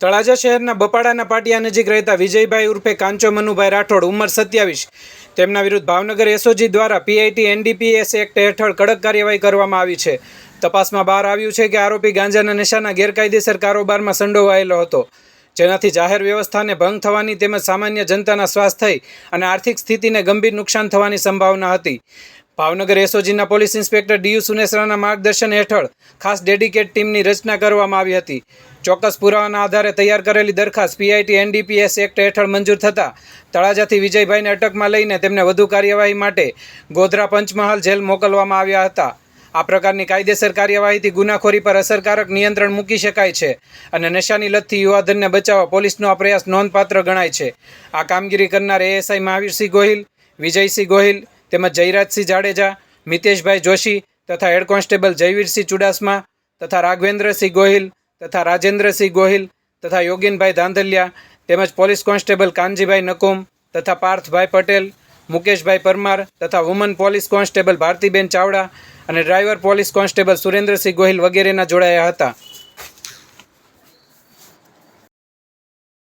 તળાજા શહેરના બપાડાના પાટિયા નજીક રહેતા વિજયભાઈ ઉર્ફે કાંચો મનુભાઈ રાઠોડ ઉંમર સત્યાવીસ. તેમના વિરુદ્ધ ભાવનગર એસઓજી દ્વારા પીઆઈટી એનડીપીએસ એક્ટ હેઠળ કડક કાર્યવાહી કરવામાં આવી છે. તપાસમાં બહાર આવ્યું છે કે આરોપી ગાંજાના નશાના ગેરકાયદેસર કારોબારમાં સંડોવાયેલો હતો. જેનાથી જાહેર વ્યવસ્થાને ભંગ થવાની તેમજ સામાન્ય જનતાના સ્વાસ્થ્ય અને આર્થિક સ્થિતિને ગંભીર નુકસાન થવાની સંભાવના હતી. ભાવનગર એસઓજીના પોલીસ ઇન્સ્પેક્ટર ડીયુ સુનેસરાના માર્ગદર્શન હેઠળ ખાસ ડેડિકેટ ટીમની રચના કરવામાં આવી હતી. ચોક્કસ પુરાવાના આધારે તૈયાર કરેલી દરખાસ્ત પીઆઈટી એનડીપીએસ એક્ટ હેઠળ મંજૂર થતાં તળાજાથી વિજયભાઈને અટકમાં લઈને તેમને વધુ કાર્યવાહી માટે ગોધરા પંચમહાલ જેલ મોકલવામાં આવ્યા હતા. આ પ્રકારની કાયદેસર કાર્યવાહીથી ગુનાખોરી પર અસરકારક નિયંત્રણ મૂકી શકાય છે અને નશાની લતથી યુવાધનને બચાવવા પોલીસનો આ પ્રયાસ નોંધપાત્ર ગણાય છે. આ કામગીરી કરનાર એએસઆઈ મહાવીરસિંહ ગોહિલ, વિજયસિંહ ગોહિલ તેમજ જયરાજસિંહ જાડેજા, મિતેશભાઈ જોશી તથા હેડ કોન્સ્ટેબલ જયવીરસિંહ ચુડાસમા તથા રાઘવેન્દ્રસિંહ ગોહિલ તથા રાજેન્દ્રસિંહ ગોહિલ તથા યોગીનભાઈ ધાંધલિયા તેમજ પોલીસ કોન્સ્ટેબલ કાનજીભાઈ નકુમ તથા પાર્થભાઈ પટેલ, મુકેશભાઈ પરમાર તથા woman police constable Bhartiben Chavda અને driver police constable Surendrasinh Gohil વગેરેના જોડાયા હતા.